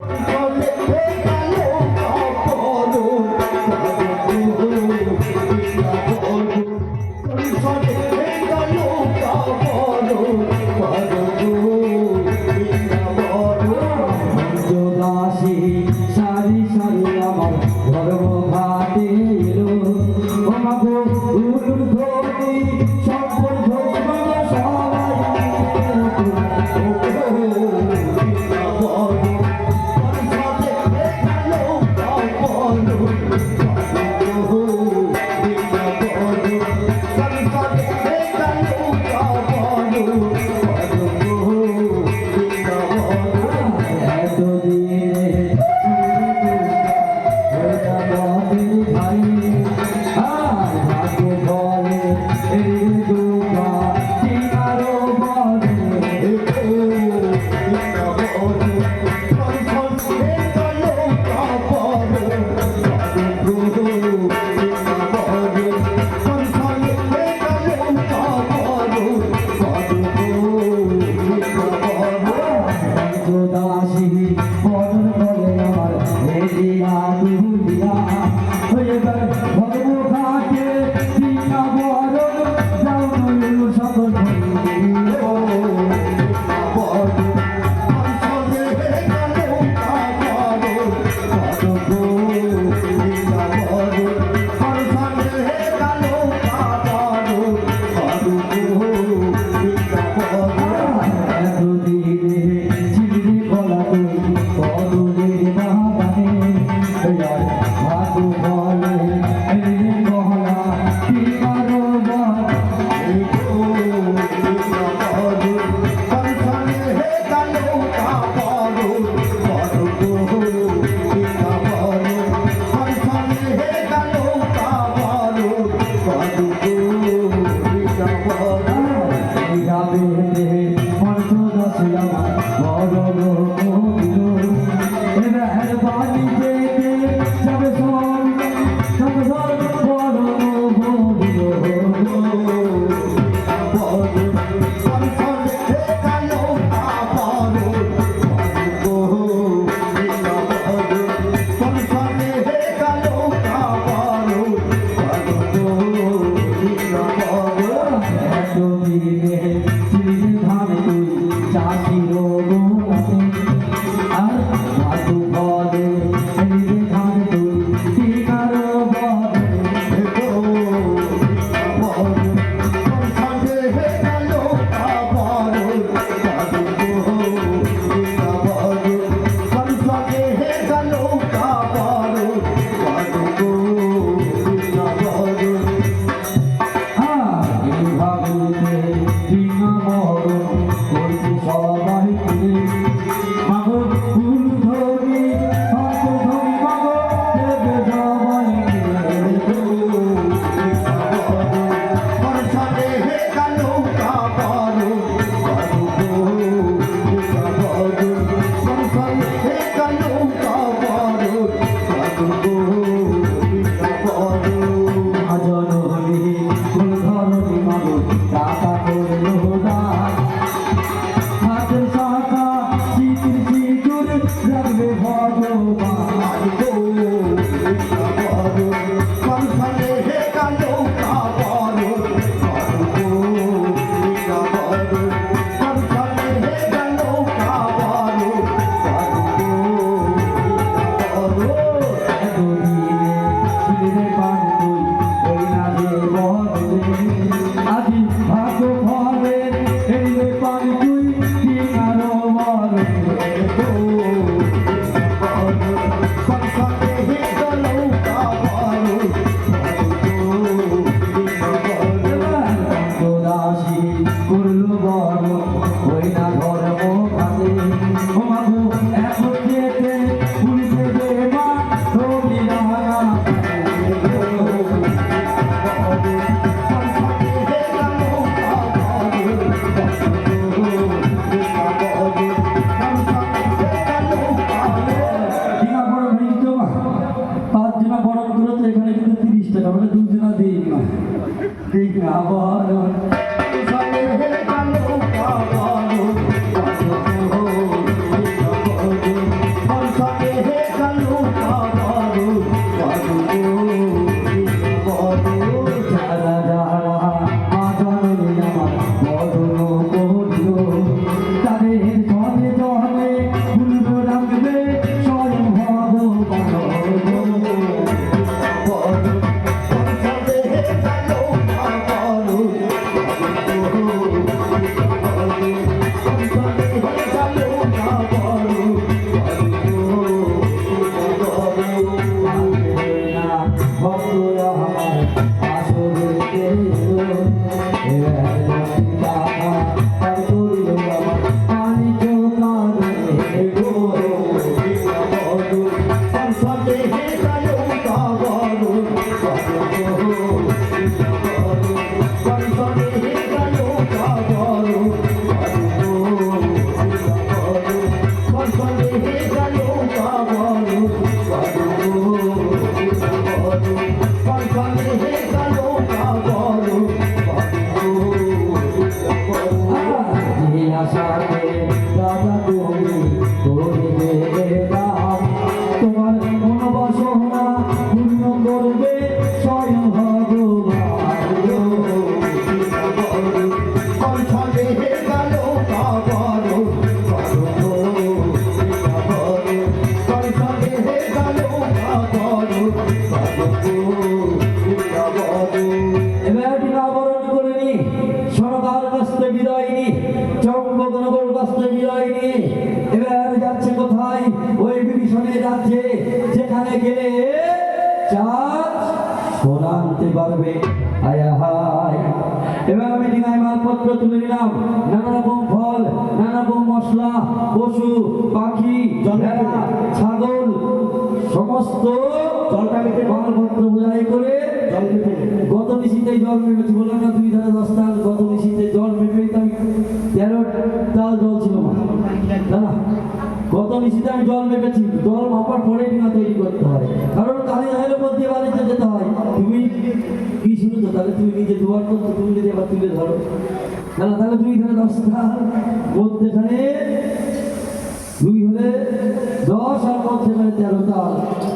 Oh, সমস্ত জলটা মেপে মালপত্র বোঝাই করে জল মেপে গত নিশীতে জল মেপেছি বললাম না দুই ধারে দশ তাল গত নিশীতে জল মেপেই তো আমি তাল জল ছিল না। না গত নিশীতে আমি জল মেপেছি জল মাপার পরে ডিঙা তৈরি করতে হয়। কারণ কালী হাইলের মধ্যে বাড়িতে যেতে হয়। তুমি কি শুনো তাহলে তুমি নিজে দুয়ার করছ, তুমি যদি আবার তুলে ধরো। না না তাহলে দুই ধারে দশ তাল মধ্যেখানে দুই হলে দশ আর মধ্যে মানে তেরো তাল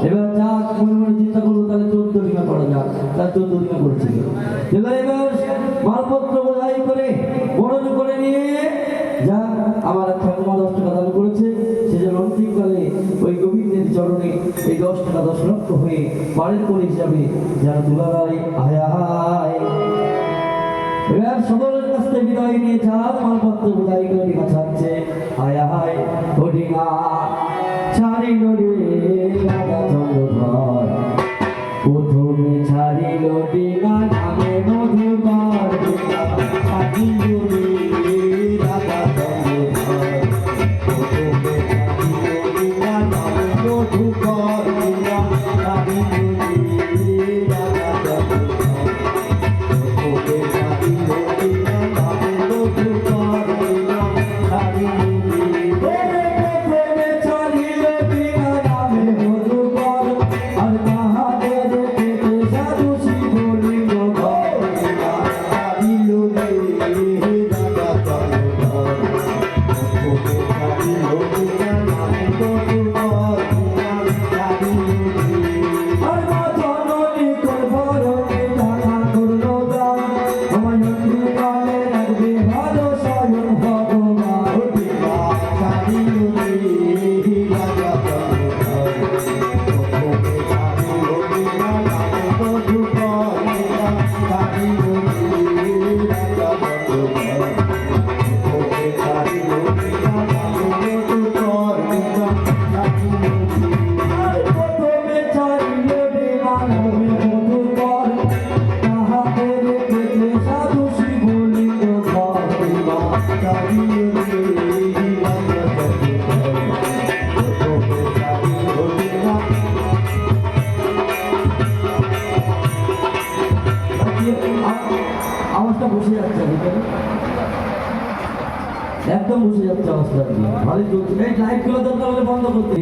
এবার যা মনে মনে চিন্তা করব তাহলে চোদ্দ দিনা করা যাক। তার চোদ্দ দিনা করেছিল এবার এবার মালপত্র বোঝাই করে, বরণ করে নিয়ে যা আমার ঠাকুমা দশ টাকা দাবি করেছে। সে যেন অন্তিমকালে ওই গোবিন্দের চরণে এই দশ টাকা দশ লক্ষ হয়ে পারের করে হিসাবে যারা দুলারাই আয় আয় এবার সকলের থেকে বিদায় নিয়ে যার মালপত্র বোঝাই করে ছাড়ছে হায় হায় ও ছাড়িল রে প্রথমে ছাড়িল ডিঙা নামে মধুকর ছাড়িল একদম লাগবে ভালোই চলছে এই লাইটগুলো দরকার বন্ধ করতে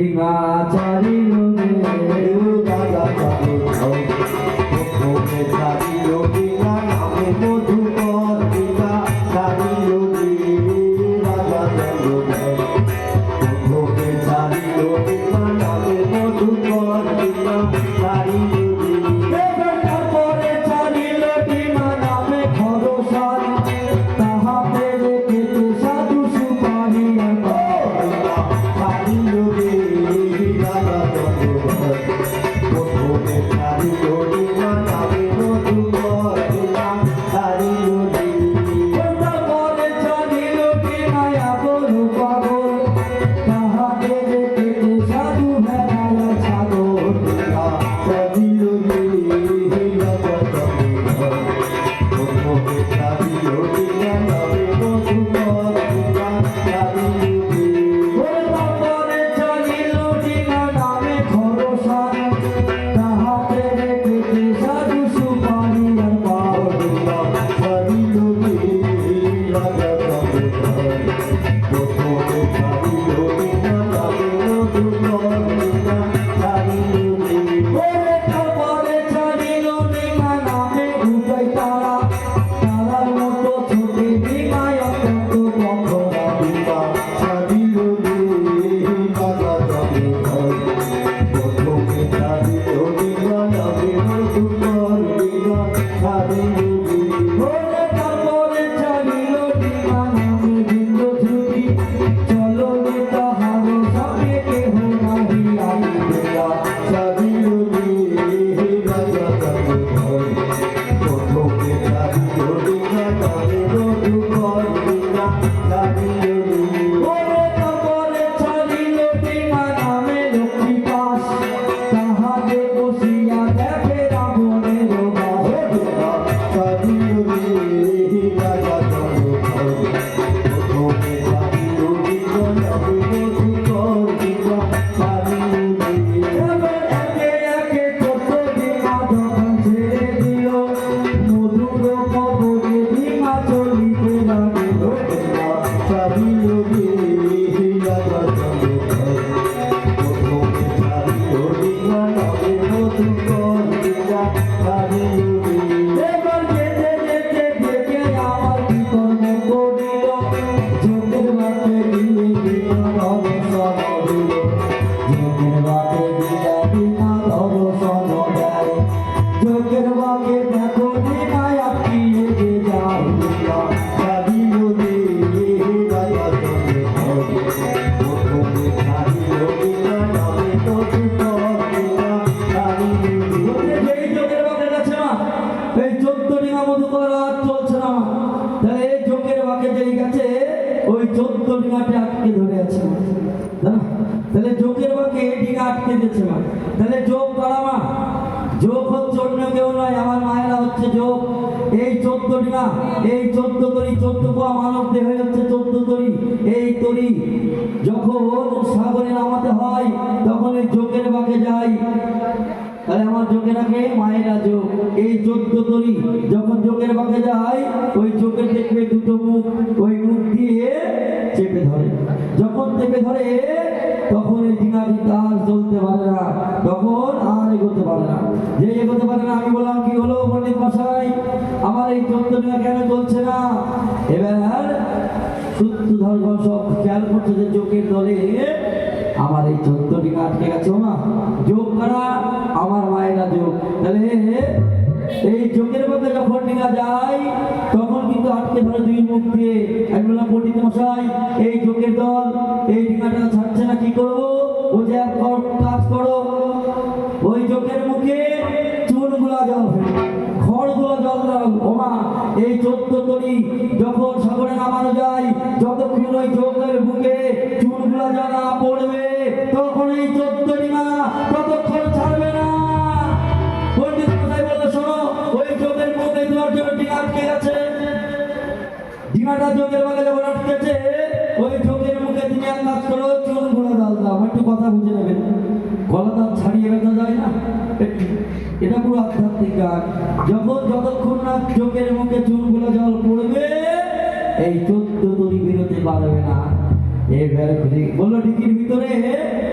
ডিঙা এই চোদ্দ তরি, চোদ্দ পোয়া মানব দেহে হচ্ছে চোদ্দ তরি। এই তরি যখন সাগরে নামাতে হয়, তখন এই যোগের বাঁকে যায়। তাহলে আমার যোগেরাকে মায়েরা যোগ এই চোদ্দ তরি যখন যোগের বাঁকে যায়, ওই যোগের দেখবে দুটো মুখ, ওই মুখ দিয়ে চেপে ধরে। যখন চেপে ধরে, তখন এই ডিঙাটি তার চলতে পারে না। তখন না যে এগোতে পারে না, আমি বললাম, কি হলো পণ্ডিত মশাই? আমার এই ডিঙা কেন চলছে না? এবার সূত্রধর সব খেয়াল করছে যে যোগের দলে আমার এই ডিঙা আটকে গেছে। মা যোগ করা আমার মায়েরা যোগ। তাহলে এই যোগের মধ্যে যখন ডিঙা যায়, তখন কিন্তু আটকে ধরে দুই মুখ দিয়ে। আমি বললাম, পণ্ডিত মশাই, এই যোগের দল, এই ডিঙাটা ছাড়ছে না, কি করব? ও যে এক কাজ করো। ওই যোগের মুখে ওই যোগের বুকে চুনগুলা জল পড়বে আটকে গেছে ডিঙাটা যখন আটকেছে, ওই যোগের মুখে তুমি কাজ করো চুন গুঁড়ো জল দাও একটু কথা বুঝে নেবেন গলা তার ছাড়িয়ে বেঁধা যায় না। এটা পুরো আধ্যাত্মিক গান যখন যতক্ষণ না চোখের মুখে চুনগুলো জল পড়বে এই চোদ্দ তরি বেরোতে পারবে না এবার বলল ডিকির ভিতরে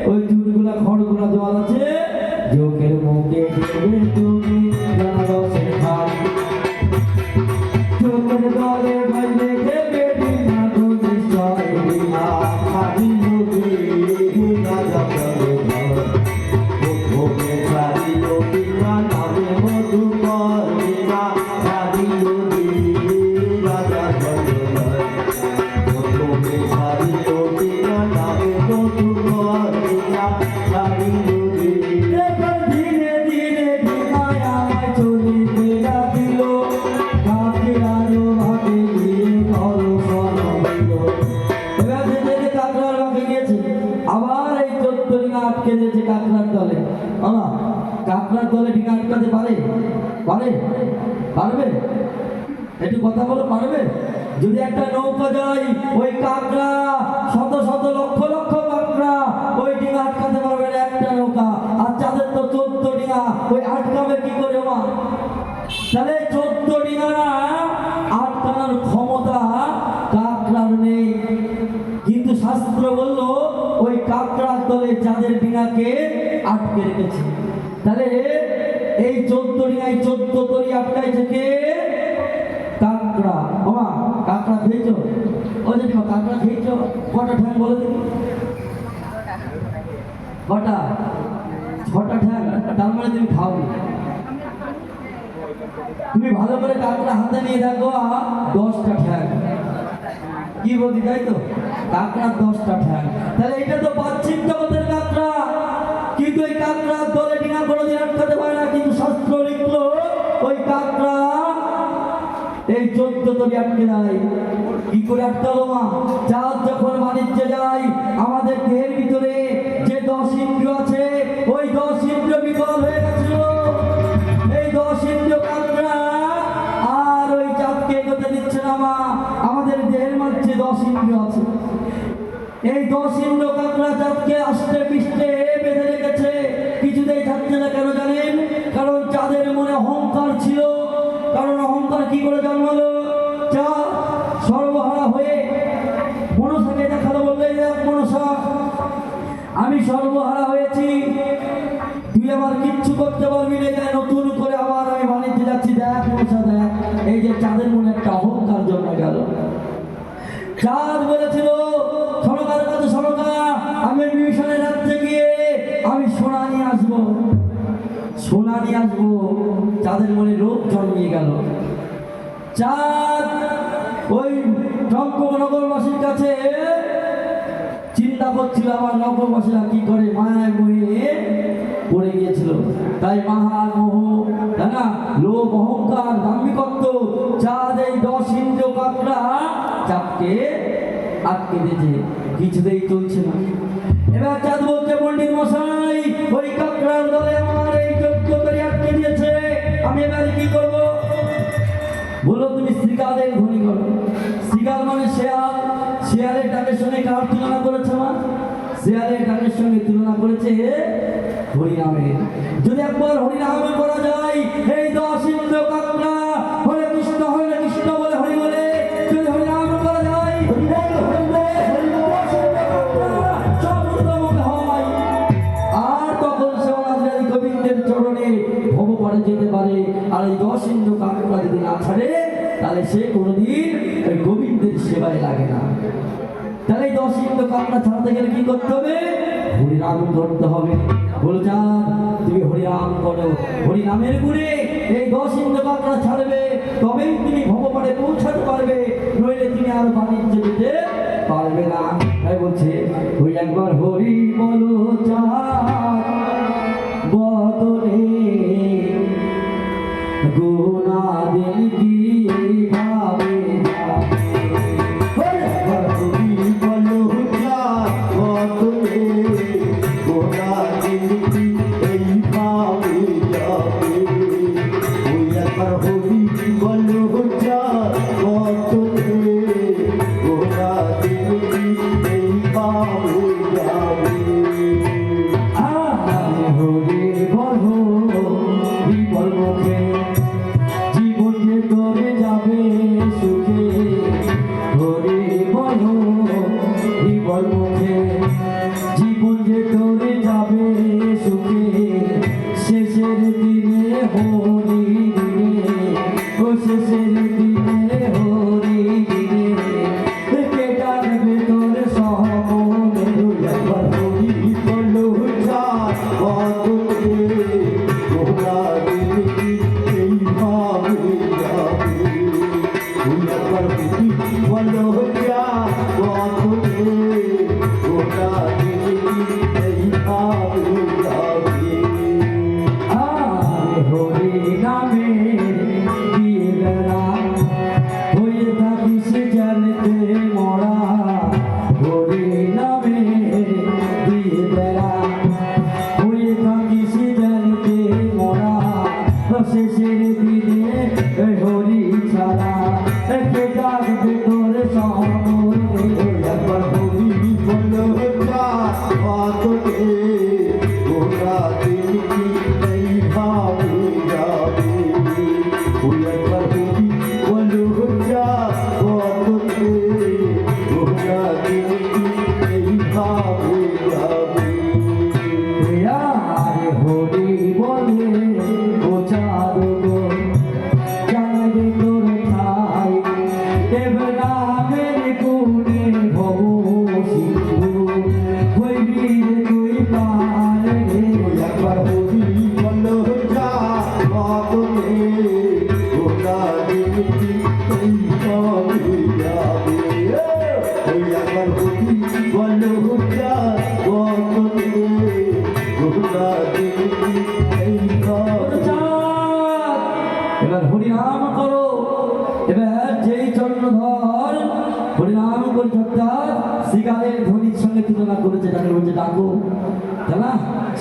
ওই চুনগুলা খড়গুলা জল আছে চোখের পারবে একটু কথা বলো পারবে যদি একটা নৌকা যায়, ওই কাঁকড়া, শত শত লক্ষ লক্ষ কাকড়া, ওই ডিঙা আটকাতে পারবে না একটা নৌকা। আর চাঁদের তো চোদ্দ ডিঙা, ওই আটকাবে কি করে মা তাহলে চোদ্দ ডিঙা আটকানোর ক্ষমতা কাকড়ার নেই। কিন্তু শাস্ত্র বলল, ওই কাকড়ার দলে চাঁদের ডিঙাকে আটকে রেখেছে, তাহলে চোদ্দ ডিঙায় চোদ্দ তরি আটকাইছে কে কাঁকড়া। ওমা, কাঁকড়া খেয়েছো ও জেঠিমা কাঁকড়া খেয়েছো কটা ঠ্যাং বলে দিন কটা ছটা ঠ্যাং, তার মানে তুমি খাওনি। তুমি ভালো করে কাঁকড়া হাতে নিয়ে দেখো দশটা ঠ্যাং। কি বলছি তাই তো? কাঁকড়ার দশটা ঠ্যাং। তাহলে এটা তো বাহ্যিক আটকে নাই। কি করে একটা মা চাঁদ যখন বাণিজ্যে যায় আমাদের দেহের ভিতরে আমি সর্বহারা হয়েছি। তুই আমার কিচ্ছু করতে পারবি না এখানে নতুন করে আবার আমি বাণিজ্যে যাচ্ছি, দেখ মনসা, দেখ। এই যে চাঁদের মনে একটা অহংকার জন্মে গেল। চাঁদ বলেছিল, সরকার কাছে সরকার আমি মিশনের রাজ্যে গিয়ে আমি সোনা নিয়ে আসব। সোনা নিয়ে আসব, চাঁদের মনে রোগ জন্মিয়ে গেল। চাঁদ ওই টঙ্কনগরবাসীর কাছে চিন্তা করছিল আমার নববাসীরা কি করে মায়া গুয়ে পড়ে গিয়েছিল? তাই মাহার মোহ, তাই না? লোক অহংকার দাম্বিকত্ব চা এই দশ ইন্দ্র কাকড়া চাপকে আটকে দিয়েছে। কিছুতেই চলছে না। এবার চাঁদ বলছে পন্ডিত মশাই, ওই কাকড়ার দলে আমার এই যোগ্যতাই করে আটকে দিয়েছে। আমি এবার কি করব? বলো তুমি শ্রীকালের ধনী করো শ্রীকাল মানে শেয়াল শেয়ারের ডাকের সঙ্গে কার তুলনা করেছে আমার? শেয়ারের ডাকের সঙ্গে তুলনা করেছে হরিনামের। যদি একবার হরিনামে বলা যায়, এই দশ আমরা ছাড়াতে গেলে কি করতে হবে? হরিনাম করতে হবে। গুলজান তুমি হরিনাম করো। হরিনামের গুণে এই দশ ইন্দ্রকাতরা ছাড়বে, তবেই তুমি ভগবানে পৌঁছাতে পারবে। নইলে তুমি আর বাণিজ্য যেতে পারবে না। তাই বলছে, ওই একবার হরি বলো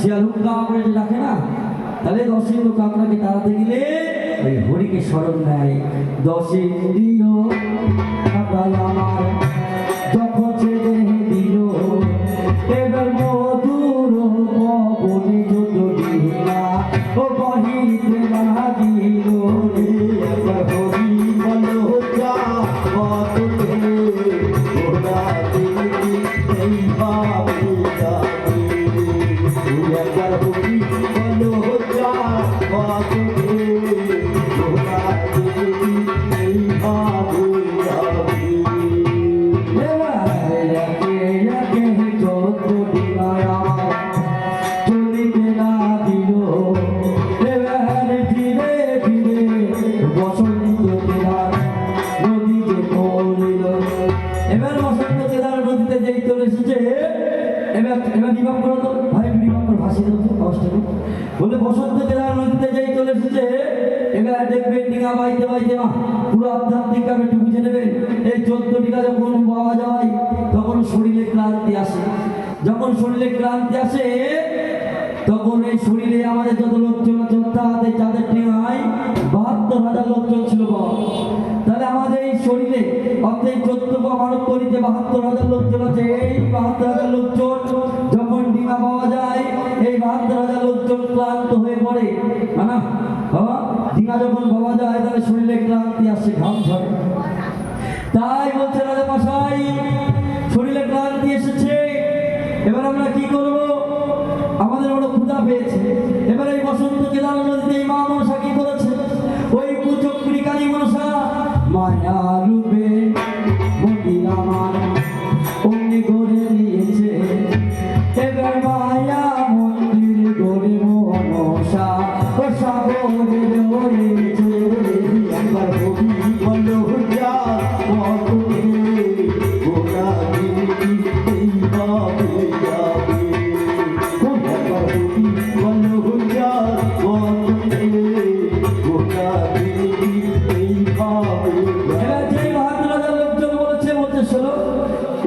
শিয়ালুক কামড়ে রাখে না তাহলে দশে লোক আপনাকে তাড়াতে গেলে ওই হরিকে স্মরণ নেয় দশে দিও আমার যখন বুঝে? এবার দেখবেন টিকা বাইতে বাইতে পুরো আধ্যাত্মিক আমি একটু বুঝে নেবেন। এই চোদ্দ টিকা যখন পাওয়া যায়, তখন শরীরে ক্লান্তি আসে। যখন শরীরে ক্লান্তি আসে, তখন এই শরীরে আমাদের যত লোকজন আছে, অর্থাৎ যাদের টিঙায় বাহাত্তর হাজার লোকজন ছিল বাবা তাহলে আমাদের এই শরীরে, অর্থাৎ চোদ্দ মানব করিতে বাহাত্তর হাজার লোকজন আছে, এই বাহাত্তর হাজার লোকজন যখন ডিঙা পাওয়া যায় ডিমা যখন ভাবা যায় তাহলে শরীরে ক্লান্তি আসে ঘাম ঝরে। তাই বলছে রাজা পাশাই শরীরে ক্লান্তি এসেছে, এবার আমরা কি করব? আমাদের বড় ক্ষুধা পেয়েছে।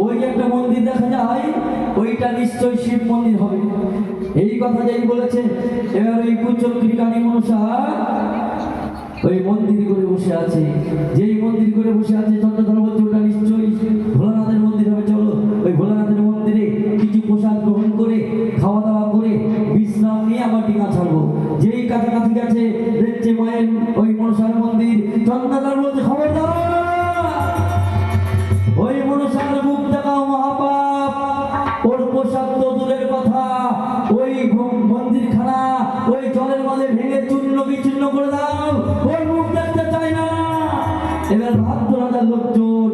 ওই একটা মন্দির দেখা যায়, ওইটা নিশ্চয়ই শিব মন্দির হবে। এই কথা যেই বলেছে, এবার ওই কুচক্রি মনসা, ওই মন্দির করে বসে আছে। যেই মন্দির করে বসে আছে চন্দ্রধর নিশ্চয়ই ভোলানাথের মন্দির হবে। চলো, ওই ভোলানাথের মন্দিরে কিছু প্রসাদ গ্রহণ করে খাওয়া দাওয়া করে বিশ্রাম নিয়ে আবার ডিঙা ছাড়বো। যেই কাছাকাছি গেছে, দেখছে মায়ের ওই মনসার মন্দির চন্দ্রধর বলছে খবরদার। todo